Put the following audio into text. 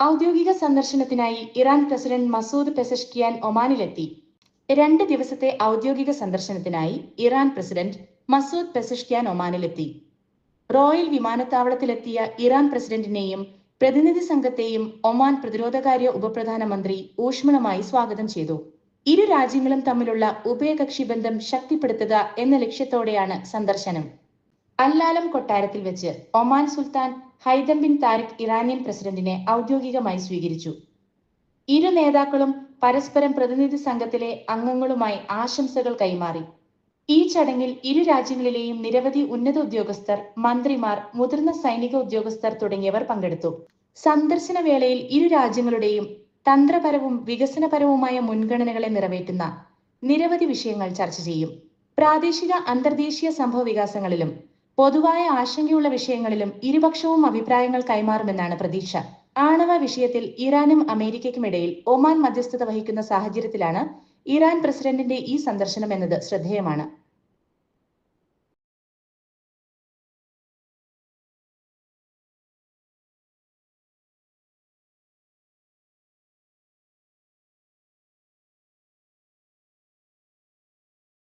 ഔദ്യോഗിക സന്ദർശനത്തിനായി Iran president Masoud Pezeshkian ഒമാനിലെത്തി. രണ്ട് ദിവസത്തെ ഔദ്യോഗിക സന്ദർശനത്തിനായി ഇറാൻ പ്രസിഡന്റ് മസൂദ് പെസഷ്കിയാൻ ഒമാനിലെത്തി. റോയൽ വിമാനത്താവളത്തിലെത്തിയ ഇറാൻ പ്രസിഡന്റിനെയും പ്രതിനിധി സംഘത്തെയും ഒമാൻ പ്രതിരോധകാര്യ ഉപപ്രധാനമന്ത്രി ഊഷ്മളമായി സ്വാഗതം ചെയ്തു. ഇരു രാജ്യങ്ങളും തമ്മിലുള്ള ഉഭയകക്ഷി ബന്ധം ശക്തിപ്പെടുത്തുക എന്ന ലക്ഷ്യത്തോടെയാണ് സന്ദർശനം. അല്ലാലം കൊട്ടാരത്തിൽ വെച്ച് ഒമാൻ സുൽത്താൻ ഹൈദം ബിൻ താരിഖ് ഇറാനിയൻ പ്രസിഡന്റിനെ ഔദ്യോഗികമായി സ്വീകരിച്ചു. ഇരു നേതാക്കളും പരസ്പരം പ്രതിനിധി സംഘത്തിലെ അംഗങ്ങളുമായി ആശംസകൾ കൈമാറി. ഈ ചടങ്ങിൽ ഇരു രാജ്യങ്ങളിലെയും നിരവധി ഉന്നത ഉദ്യോഗസ്ഥർ മന്ത്രിമാർ മുതിർന്ന സൈനിക ഉദ്യോഗസ്ഥർ തുടങ്ങിയവർ പങ്കെടുത്തു. സന്ദർശന വേളയിൽ ഇരു രാജ്യങ്ങളുടെയും തന്ത്രപരവും വികസനപരവുമായ മുൻഗണനകളെ നിറവേറ്റുന്ന നിരവധി വിഷയങ്ങൾ ചർച്ച ചെയ്യും. പ്രാദേശിക അന്തർദേശീയ സംഭവ വികാസങ്ങളിലും പൊതുവായ ആശങ്കയുള്ള വിഷയങ്ങളിലും ഇരുപക്ഷവും അഭിപ്രായങ്ങൾ കൈമാറുമെന്നാണ് പ്രതീക്ഷ. ആണവ വിഷയത്തിൽ ഇറാനും അമേരിക്കയ്ക്കുമിടയിൽ ഒമാൻ മധ്യസ്ഥത വഹിക്കുന്ന സാഹചര്യത്തിലാണ് ഇറാൻ പ്രസിഡന്റിന്റെ ഈ സന്ദർശനം എന്നത് ശ്രദ്ധേയമാണ്.